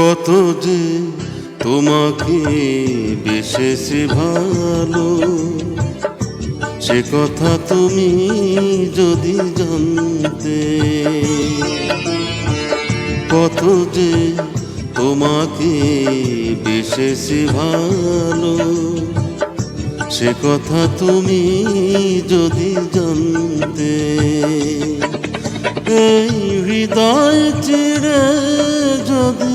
কত যে তোমাকে বেশেছে ভালো, সে কথা তুমি যদি জানতে, কত যে তোমাকে বেশেছে ভালো, সে কথা তুমি যদি জানতে, এই হৃদয় চিরে যদি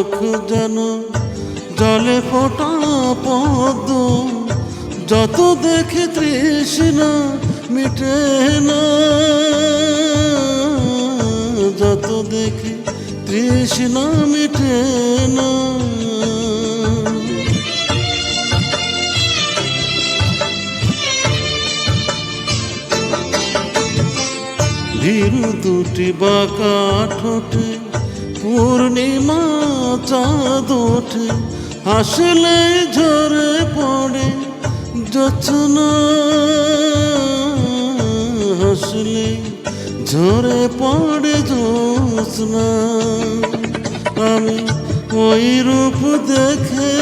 চোখ যেন জলে ফোটা পদ্ম। যত দেখে তৃষ্ণা মিটে না। যত দেখে তৃষ্ণা মিটে না। ভীরু দুটি বাঁকা ঠোঁটে পূর্ণিমা চাঁদ ওঠে হাসলে ঝরে পড়ে যচনা হাসলে ঝরে পড়ে জোৎস্না আমি ওই রূপ দেখে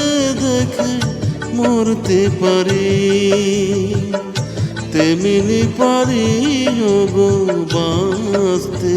দেখে মরতে পারি। তেমনি পারি বাঁচতে।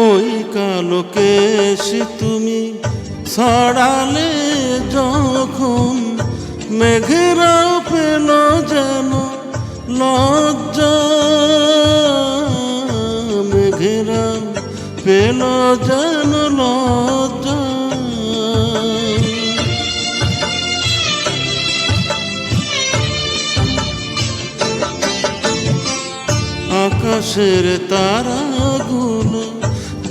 ওই কালো কেশ তুমি ছড়ালে যখন মেঘেরা পেল যেন লজ্জা, মেঘেরা পেল যেন লজ্জা। আকাশের তারাগুলো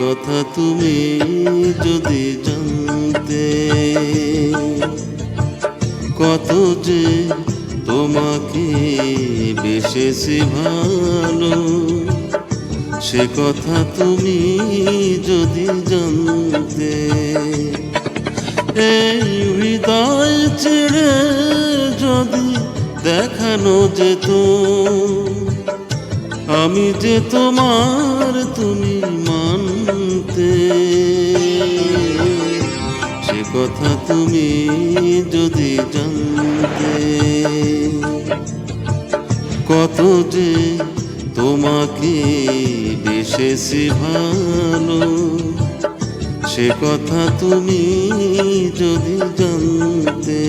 কথা তুমি যদি জানতে, কত যে তোমাকে বেশেছি ভালো, সে কথা তুমি যদি জানতে, এই হৃদয় ছেড়ে যদি দেখানো যেত, আমি যে তোমার তুমি মানতে সে কথা তুমি যদি জানতে। কত যে তোমাকে বেশেছি ভালো, সে কথা তুমি যদি জানতে।